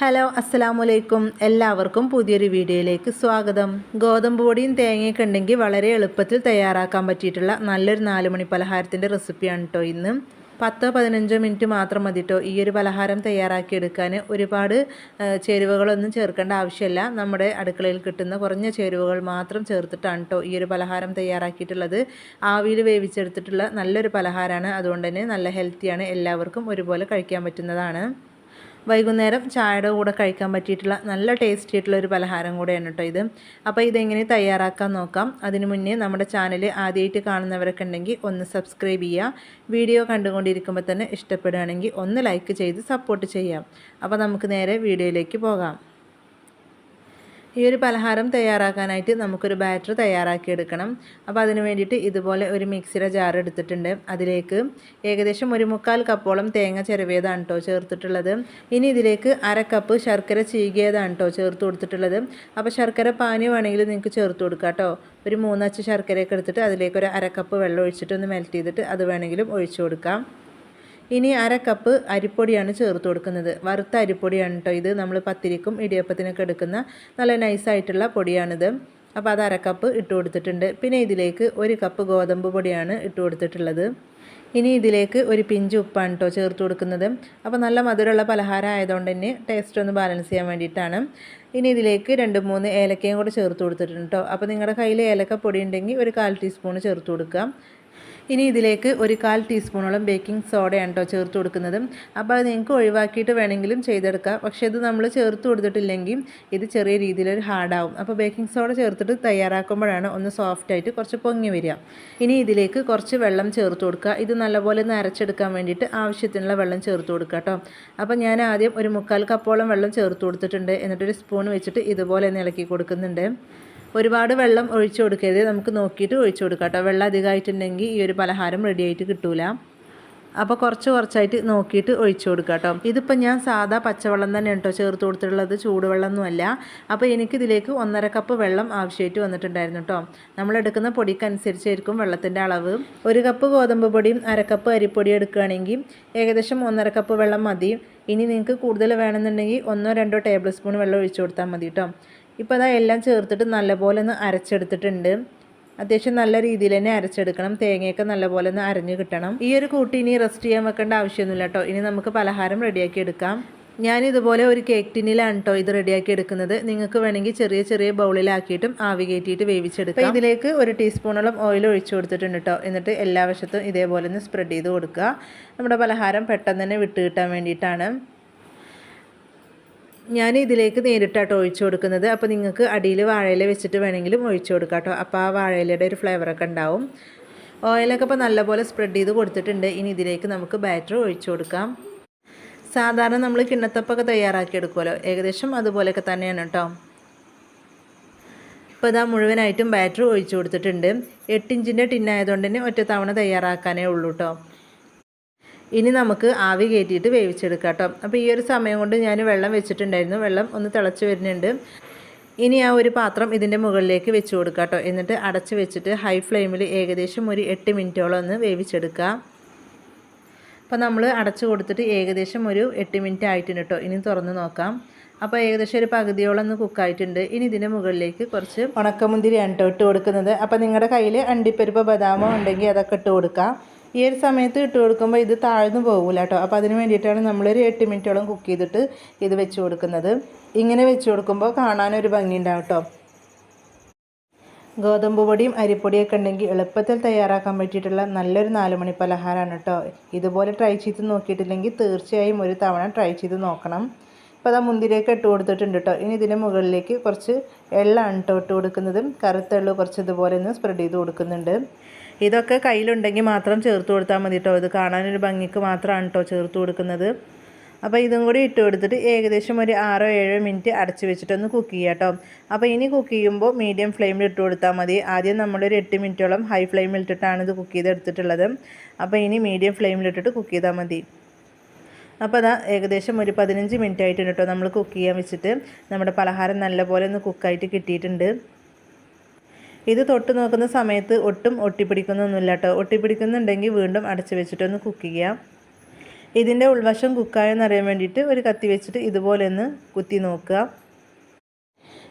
Hello അസ്സലാമു അലൈക്കും എല്ലാവർക്കും പുതിയൊരു വീഡിയോയിലേക്ക് സ്വാഗതം. ഗോതമ്പ് പൊടിയും തേങ്ങയൊക്കെ ഉണ്ടെങ്കിൽ വളരെ എളുപ്പത്തിൽ തയ്യാറാക്കാൻ പറ്റിയിട്ടുള്ള നല്ലൊരു നാലുമണി പലഹാരത്തിന്റെ റെസിപ്പിയാണ് കേട്ടോ ഇന്ന്. പത്തോ പതിനഞ്ചോ മിനിറ്റ് മാത്രം മതി കേട്ടോ ഈ ഒരു പലഹാരം തയ്യാറാക്കിയെടുക്കാൻ. ഒരുപാട് ചേരുവകളൊന്നും ചേർക്കേണ്ട ആവശ്യമില്ല. നമ്മുടെ അടുക്കളയിൽ കിട്ടുന്ന കുറഞ്ഞ ചേരുവകൾ മാത്രം ചേർത്തിട്ടാണ് കേട്ടോ ഈ ഒരു പലഹാരം തയ്യാറാക്കിയിട്ടുള്ളത്. ആവിയിൽ വേവിച്ചെടുത്തിട്ടുള്ള നല്ലൊരു പലഹാരമാണ്. അതുകൊണ്ട് തന്നെ നല്ല ഹെൽത്തിയാണ്. എല്ലാവർക്കും ഒരുപോലെ കഴിക്കാൻ പറ്റുന്നതാണ്. വൈകുന്നേരം ചായയുടെ കൂടെ കഴിക്കാൻ പറ്റിയിട്ടുള്ള നല്ല ടേസ്റ്റി ആയിട്ടുള്ള ഒരു പലഹാരം കൂടെയാണ് കേട്ടോ ഇത്. അപ്പോൾ ഇതെങ്ങനെ തയ്യാറാക്കാൻ നോക്കാം. അതിനു മുന്നേ നമ്മുടെ ചാനൽ ആദ്യമായിട്ട് കാണുന്നവരൊക്കെ ഉണ്ടെങ്കിൽ ഒന്ന് സബ്സ്ക്രൈബ് ചെയ്യുക വീഡിയോ കണ്ടുകൊണ്ടിരിക്കുമ്പോൾ തന്നെ ഇഷ്ടപ്പെടുകയാണെങ്കിൽ ഒന്ന് ലൈക്ക് ചെയ്ത് സപ്പോർട്ട് ചെയ്യാം. അപ്പോൾ നമുക്ക് നേരെ വീഡിയോയിലേക്ക് പോകാം. ഈ ഒരു പലഹാരം തയ്യാറാക്കാനായിട്ട് നമുക്കൊരു ബാറ്റർ തയ്യാറാക്കി എടുക്കണം അപ്പോൾ അതിന് വേണ്ടിയിട്ട് ഇതുപോലെ ഒരു മിക്സിയുടെ ജാർ എടുത്തിട്ടുണ്ട്. അതിലേക്ക് ഏകദേശം ഒരു മുക്കാൽ കപ്പോളം തേങ്ങ ചിരവിയതാണ് കേട്ടോ ചേർത്തിട്ടുള്ളത്. ഇനി ഇതിലേക്ക് അര കപ്പ് ശർക്കര ചീകിയതാണ് കേട്ടോ ചേർത്ത് കൊടുത്തിട്ടുള്ളത്. അപ്പോൾ ശർക്കര പാനി വേണമെങ്കിൽ നിങ്ങൾക്ക് ചേർത്ത് കൊടുക്കാം കേട്ടോ. ഒരു മൂന്നച്ച് ശർക്കരയൊക്കെ എടുത്തിട്ട് അതിലേക്ക് ഒരു അര കപ്പ് വെള്ളം ഒഴിച്ചിട്ട് ഒന്ന് മെൽറ്റ് ചെയ്തിട്ട് അത് വേണമെങ്കിലും ഒഴിച്ചു കൊടുക്കാം. ഇനി അര കപ്പ് അരിപ്പൊടിയാണ് ചേർത്ത് കൊടുക്കുന്നത്. വറുത്ത അരിപ്പൊടിയാണ് കേട്ടോ ഇത്. നമ്മൾ പത്തിരിക്കും ഇടിയപ്പത്തിനൊക്കെ എടുക്കുന്ന നല്ല നൈസായിട്ടുള്ള പൊടിയാണിത്. അപ്പോൾ അത് അര കപ്പ് ഇട്ട് കൊടുത്തിട്ടുണ്ട്. പിന്നെ ഇതിലേക്ക് ഒരു കപ്പ് ഗോതമ്പ് പൊടിയാണ് ഇട്ട് കൊടുത്തിട്ടുള്ളത്. ഇനി ഇതിലേക്ക് ഒരു പിഞ്ച് ഉപ്പാണ് കേട്ടോ ചേർത്ത് കൊടുക്കുന്നത്. അപ്പോൾ നല്ല മധുരമുള്ള പലഹാരം ആയതുകൊണ്ട് തന്നെ ടേസ്റ്റ് ഒന്ന് ബാലൻസ് ചെയ്യാൻ വേണ്ടിയിട്ടാണ്. ഇനി ഇതിലേക്ക് രണ്ട് മൂന്ന് ഏലക്കയും കൂടെ ചേർത്ത് കൊടുത്തിട്ടുണ്ട് കേട്ടോ അപ്പോൾ നിങ്ങളുടെ കയ്യിൽ ഏലക്ക പൊടി ഉണ്ടെങ്കിൽ ഒരു കാൽ ടീസ്പൂൺ ചേർത്ത് കൊടുക്കാം ഇനി ഇതിലേക്ക് ഒരു കാൽ ടീസ്പൂണോളം ബേക്കിംഗ് സോഡയാണ് കേട്ടോ ചേർത്ത് കൊടുക്കുന്നത്. അപ്പോൾ അത് നിങ്ങൾക്ക് ഒഴിവാക്കിയിട്ട് വേണമെങ്കിലും ചെയ്തെടുക്കാം. പക്ഷേ ഇത് നമ്മൾ ചേർത്ത് കൊടുത്തിട്ടില്ലെങ്കിൽ ഇത് ചെറിയ രീതിയിലൊരു ഹാർഡാവും. അപ്പോൾ ബേക്കിംഗ് സോഡ ചേർത്തിട്ട് തയ്യാറാക്കുമ്പോഴാണ് ഒന്ന് സോഫ്റ്റ് ആയിട്ട് കുറച്ച് പൊങ്ങി വരിക. ഇനി ഇതിലേക്ക് കുറച്ച് വെള്ളം ചേർത്ത് കൊടുക്കുക. ഇത് നല്ലപോലെ നരച്ചെടുക്കാൻ വേണ്ടിയിട്ട് ആവശ്യത്തിനുള്ള വെള്ളം ചേർത്ത് കൊടുക്കുക കേട്ടോ. അപ്പോൾ ഞാൻ ആദ്യം ഒരു മുക്കാൽ കപ്പോളം വെള്ളം ചേർത്ത് കൊടുത്തിട്ടുണ്ട്. എന്നിട്ടൊരു സ്പൂൺ വെച്ചിട്ട് ഇതുപോലെ ഇളക്കി കൊടുക്കുന്നുണ്ട്. ഒരുപാട് വെള്ളം ഒഴിച്ചു കൊടുക്കരുത്. നമുക്ക് നോക്കിയിട്ട് ഒഴിച്ചു കൊടുക്കാം കേട്ടോ. വെള്ളം അധികമായിട്ടുണ്ടെങ്കിൽ ഈ ഒരു പലഹാരം റെഡി ആയിട്ട് കിട്ടൂല. അപ്പോൾ കുറച്ച് കുറച്ചായിട്ട് നോക്കിയിട്ട് ഒഴിച്ചു കൊടുക്കുക കേട്ടോ. ഇതിപ്പോൾ ഞാൻ സാധാ പച്ചവെള്ളം തന്നെ കേട്ടോ ചേർത്ത് കൊടുത്തിട്ടുള്ളത്. ചൂടുവെള്ളമൊന്നുമല്ല. അപ്പോൾ എനിക്കിതിലേക്ക് ഒന്നര കപ്പ് വെള്ളം ആവശ്യമായിട്ട് വന്നിട്ടുണ്ടായിരുന്നു കേട്ടോ. നമ്മളെടുക്കുന്ന പൊടിക്കനുസരിച്ചായിരിക്കും വെള്ളത്തിന്റെ അളവ്. ഒരു കപ്പ് ഗോതമ്പ് പൊടിയും അരക്കപ്പ് അരിപ്പൊടിയും അരിപ്പൊടി എടുക്കുകയാണെങ്കിൽ ഏകദേശം ഒന്നര കപ്പ് വെള്ളം മതി. ഇനി നിങ്ങൾക്ക് കൂടുതൽ വേണമെന്നുണ്ടെങ്കിൽ ഒന്നോ രണ്ടോ ടേബിൾ സ്പൂൺ വെള്ളം ഒഴിച്ചു കൊടുത്താൽ മതി കേട്ടോ. ഇപ്പോൾ അതാ എല്ലാം ചേർത്തിട്ട് നല്ലപോലെ ഒന്ന് അരച്ചെടുത്തിട്ടുണ്ട്. അത്യാവശ്യം നല്ല രീതിയിൽ തന്നെ അരച്ചെടുക്കണം. തേങ്ങയൊക്കെ നല്ലപോലെ ഒന്ന് അരഞ്ഞു കിട്ടണം. ഈ ഒരു കൂട്ടി ഇനി റെസ്റ്റ് ചെയ്യാൻ വെക്കേണ്ട ആവശ്യമൊന്നുമില്ല കേട്ടോ. ഇനി നമുക്ക് പലഹാരം റെഡിയാക്കി എടുക്കാം. ഞാൻ ഇതുപോലെ ഒരു കേക്ക് ടിന്നിലാണ് കേട്ടോ ഇത് റെഡിയാക്കി എടുക്കുന്നത്. നിങ്ങൾക്ക് വേണമെങ്കിൽ ചെറിയ ചെറിയ ബൗളിലാക്കിയിട്ടും ആവി കയറ്റിയിട്ട് വേവിച്ചെടുക്കാം. ഇതിലേക്ക് ഒരു ടീസ്പൂണോളം ഓയിൽ ഒഴിച്ചു കൊടുത്തിട്ടുണ്ട് കേട്ടോ. എന്നിട്ട് എല്ലാ വശത്തും ഇതേപോലെ ഒന്ന് സ്പ്രെഡ് ചെയ്ത് കൊടുക്കുക. നമ്മുടെ പലഹാരം പെട്ടെന്ന് തന്നെ വിട്ട് കിട്ടാൻ വേണ്ടിയിട്ടാണ്. ഞാൻ ഇതിലേക്ക് നേരിട്ടാട്ടോ ഒഴിച്ചു കൊടുക്കുന്നത്. അപ്പോൾ നിങ്ങൾക്ക് അടിയിൽ വാഴയില വെച്ചിട്ട് വേണമെങ്കിലും ഒഴിച്ചു കൊടുക്കാം കേട്ടോ അപ്പോൾ ആ വാഴയിലയുടെ ഒരു ഫ്ലേവറൊക്കെ ഉണ്ടാവും. ഓയിലൊക്കെ ഇപ്പോൾ നല്ലപോലെ സ്പ്രെഡ് ചെയ്ത് കൊടുത്തിട്ടുണ്ട്. ഇനി ഇതിലേക്ക് നമുക്ക് ബാറ്റർ ഒഴിച്ചു കൊടുക്കാം. സാധാരണ നമ്മൾ കിണ്ണത്തപ്പൊക്കെ തയ്യാറാക്കി എടുക്കുമല്ലോ. ഏകദേശം അതുപോലെയൊക്കെ തന്നെയാണ് കേട്ടോ. ഇപ്പോൾ ഇതാ മുഴുവനായിട്ടും ബാറ്റർ ഒഴിച്ചു കൊടുത്തിട്ടുണ്ട്. എട്ടിഞ്ചിന്റെ ടിന്നായതുകൊണ്ട് തന്നെ ഒറ്റ തയ്യാറാക്കാനേ ഉള്ളൂ കേട്ടോ. ഇനി നമുക്ക് ആവി കയറ്റിയിട്ട് വേവിച്ചെടുക്കാം കേട്ടോ. അപ്പോൾ ഈ ഒരു സമയം കൊണ്ട് ഞാൻ വെള്ളം വെച്ചിട്ടുണ്ടായിരുന്നു. വെള്ളം ഒന്ന് തിളച്ച് വരുന്നുണ്ട്. ഇനി ആ ഒരു പാത്രം ഇതിന്റെ മുകളിലേക്ക് വെച്ച് കൊടുക്കുക കേട്ടോ. എന്നിട്ട് അടച്ച് വെച്ചിട്ട് ഹൈ ഫ്ലെയിമിൽ ഏകദേശം ഒരു എട്ട് മിനിറ്റോളം ഒന്ന് വേവിച്ചെടുക്കുക അപ്പോൾ നമ്മൾ അടച്ച് കൊടുത്തിട്ട് ഏകദേശം ഒരു എട്ട് മിനിറ്റ് ആയിട്ടുണ്ട് കേട്ടോ. ഇനി തുറന്ന് നോക്കാം. അപ്പോൾ ഏകദേശം ഒരു പകുതിയോളം ഒന്ന് കുക്കായിട്ടുണ്ട് ഇനി ഇതിന്റെ മുകളിലേക്ക് കുറച്ച് ഉണക്കമുന്തിരിയാണ് കേട്ടോ ഇട്ട് കൊടുക്കുന്നത്. അപ്പോൾ നിങ്ങളുടെ കയ്യിൽ അണ്ടിപ്പരിപ്പ് ബദാമോ ഉണ്ടെങ്കിൽ അതൊക്കെ ഇട്ട് കൊടുക്കാം. ഈ ഒരു സമയത്ത് ഇട്ട് കൊടുക്കുമ്പോൾ ഇത് താഴ്ന്നു പോകില്ല കേട്ടോ അപ്പോൾ അതിന് വേണ്ടിയിട്ടാണ് നമ്മളൊരു എട്ട് മിനിറ്റോളം കുക്ക് ചെയ്തിട്ട് ഇത് വെച്ച് കൊടുക്കുന്നത്. ഇങ്ങനെ വെച്ച് കൊടുക്കുമ്പോൾ കാണാനൊരു ഭംഗിയുണ്ടാവും കേട്ടോ ഗോതമ്പ് പൊടിയും അരിപ്പൊടിയൊക്കെ ഉണ്ടെങ്കിൽ എളുപ്പത്തിൽ തയ്യാറാക്കാൻ പറ്റിയിട്ടുള്ള നല്ലൊരു നാലുമണി പലഹാരമാണ് കേട്ടോ ഇതുപോലെ ട്രൈ ചെയ്ത് നോക്കിയിട്ടില്ലെങ്കിൽ തീർച്ചയായും ഒരു തവണ ട്രൈ ചെയ്ത് നോക്കണം. ഇപ്പോൾ അതാ മുന്തിരിയൊക്കെ ഇട്ട് കൊടുത്തിട്ടുണ്ട് കേട്ടോ ഇനി ഇതിന്റെ മുകളിലേക്ക് കുറച്ച് എള്ളാണ് കേട്ടോ ഇട്ട് കൊടുക്കുന്നതും കറുത്തെള്ളു കുറച്ച് ഇതുപോലെ ഒന്ന് സ്പ്രെഡ് ചെയ്ത് കൊടുക്കുന്നുണ്ട്. ഇതൊക്കെ കയ്യിലുണ്ടെങ്കിൽ മാത്രം ചേർത്ത് കൊടുത്താൽ മതി കേട്ടോ ഇത് കാണാനൊരു ഭംഗിക്ക് മാത്രമാണ് കേട്ടോ ചേർത്ത് കൊടുക്കുന്നത്. അപ്പോൾ ഇതും കൂടി ഇട്ട് കൊടുത്തിട്ട് ഏകദേശം ഒരു ആറോ ഏഴോ മിനിറ്റ് അടച്ച് വെച്ചിട്ടൊന്ന് കുക്ക് ചെയ്യാം കേട്ടോ അപ്പോൾ ഇനി കുക്ക് ചെയ്യുമ്പോൾ മീഡിയം ഫ്ലെയിമിൽ ഇട്ട് കൊടുത്താൽ മതി. ആദ്യം നമ്മളൊരു എട്ട് മിനിറ്റോളം ഹൈ ഫ്ലെയിമിൽ ഇട്ടിട്ടാണ് ഇത് കുക്ക് ചെയ്തെടുത്തിട്ടുള്ളത് അപ്പോൾ ഇനി മീഡിയം ഫ്ലെയിമിൽ ഇട്ടിട്ട് കുക്ക് ചെയ്താൽ മതി. അപ്പോൾ അതാ ഏകദേശം ഒരു പതിനഞ്ച് മിനിറ്റ് ആയിട്ടുണ്ട് കേട്ടോ നമ്മൾ കുക്ക് ചെയ്യാൻ വെച്ചിട്ട്. നമ്മുടെ പലഹാരം നല്ലപോലെ ഒന്ന് കുക്കായിട്ട് കിട്ടിയിട്ടുണ്ട്. ഇത് തൊട്ട് നോക്കുന്ന സമയത്ത് ഒട്ടും ഒട്ടിപ്പിടിക്കുന്നൊന്നുമില്ല കേട്ടോ ഒട്ടിപ്പിടിക്കുന്നുണ്ടെങ്കിൽ വീണ്ടും അടച്ചു വെച്ചിട്ടൊന്ന് കുക്ക് ചെയ്യാം. ഇതിന്റെ ഉൾവശം കുക്കായെന്നറിയാൻ വേണ്ടിയിട്ട് ഒരു കത്തി വെച്ചിട്ട് ഇതുപോലെ ഒന്ന് കുത്തി നോക്കുക.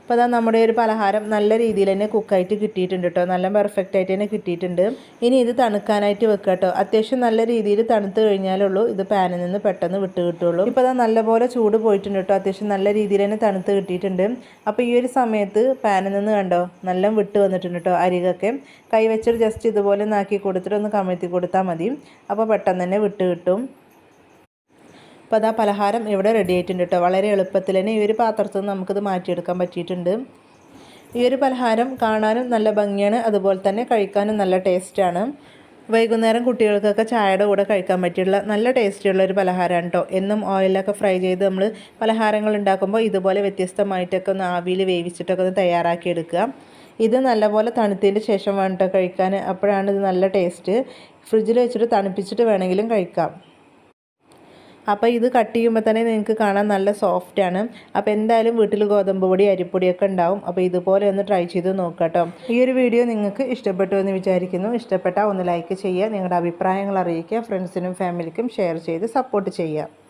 അപ്പോൾ അതാ നമ്മുടെ ഒരു പലഹാരം നല്ല രീതിയിൽ തന്നെ കുക്കായിട്ട് കിട്ടിയിട്ടുണ്ട് കേട്ടോ നല്ല പെർഫെക്റ്റ് ആയിട്ട് തന്നെ കിട്ടിയിട്ടുണ്ട്. ഇനി ഇത് തണുക്കാനായിട്ട് വെക്കുക കേട്ടോ അത്യാവശ്യം നല്ല രീതിയിൽ തണുത്ത് കഴിഞ്ഞാലുള്ളൂ ഇത് പാനിൽ നിന്ന് പെട്ടെന്ന് വിട്ട് കിട്ടുള്ളൂ. ഇപ്പോൾ അതാ നല്ലപോലെ ചൂട് പോയിട്ടുണ്ട് കേട്ടോ അത്യാവശ്യം നല്ല രീതിയിൽ തന്നെ തണുത്ത് കിട്ടിയിട്ടുണ്ട്. അപ്പോൾ ഈ ഒരു സമയത്ത് പാനിൽ നിന്ന് കണ്ടോ നല്ല വിട്ട് വന്നിട്ടുണ്ട് കേട്ടോ അരികൊക്കെ. കൈ വെച്ചിട്ട് ജസ്റ്റ് ഇതുപോലെ നാക്കി കൊടുത്തിട്ട് ഒന്ന് കമഴ്ത്തി കൊടുത്താൽ മതി. അപ്പോൾ പെട്ടെന്ന് തന്നെ വിട്ട് കിട്ടും. അപ്പോൾ അതാ പലഹാരം ഇവിടെ റെഡി ആയിട്ടുണ്ട് കേട്ടോ വളരെ എളുപ്പത്തിൽ തന്നെ ഈ ഒരു പാത്രത്തിൽ നിന്ന് നമുക്കിത് മാറ്റിയെടുക്കാൻ പറ്റിയിട്ടുണ്ട്. ഈ ഒരു പലഹാരം കാണാനും നല്ല ഭംഗിയാണ് അതുപോലെ തന്നെ കഴിക്കാനും നല്ല ടേസ്റ്റാണ് വൈകുന്നേരം കുട്ടികൾക്കൊക്കെ ചായയുടെ കൂടെ കഴിക്കാൻ പറ്റിയുള്ള നല്ല ടേസ്റ്റിയുള്ള ഒരു പലഹാരമാണ് കേട്ടോ എന്നും ഓയിലൊക്കെ ഫ്രൈ ചെയ്ത് നമ്മൾ പലഹാരങ്ങൾ ഉണ്ടാക്കുമ്പോൾ ഇതുപോലെ വ്യത്യസ്തമായിട്ടൊക്കെ ഒന്ന് ആവിയിൽ വേവിച്ചിട്ടൊക്കെ ഒന്ന് തയ്യാറാക്കി എടുക്കുക. ഇത് നല്ലപോലെ തണുത്തതിന് ശേഷം വേണം കേട്ടോ കഴിക്കാൻ. അപ്പോഴാണ് ഇത് നല്ല ടേസ്റ്റ് ഫ്രിഡ്ജിൽ വെച്ചിട്ട് തണുപ്പിച്ചിട്ട് വേണമെങ്കിലും കഴിക്കാം. അപ്പോൾ ഇത് കട്ട് ചെയ്യുമ്പോൾ തന്നെ നിങ്ങൾക്ക് കാണാൻ നല്ല സോഫ്റ്റാണ് അപ്പോൾ എന്തായാലും വീട്ടിൽ ഗോതമ്പ് പൊടി അരിപ്പൊടിയൊക്കെ ഉണ്ടാവും. അപ്പോൾ ഇതുപോലെ ഒന്ന് ട്രൈ ചെയ്ത് നോക്കട്ടോ. ഈ ഒരു വീഡിയോ നിങ്ങൾക്ക് ഇഷ്ടപ്പെട്ടു എന്ന് വിചാരിക്കുന്നു. ഇഷ്ടപ്പെട്ടാൽ ഒന്ന് ലൈക്ക് ചെയ്യുക. നിങ്ങളുടെ അഭിപ്രായങ്ങൾ അറിയിക്കുക. ഫ്രണ്ട്സിനും ഫാമിലിക്കും ഷെയർ ചെയ്ത് സപ്പോർട്ട് ചെയ്യുക.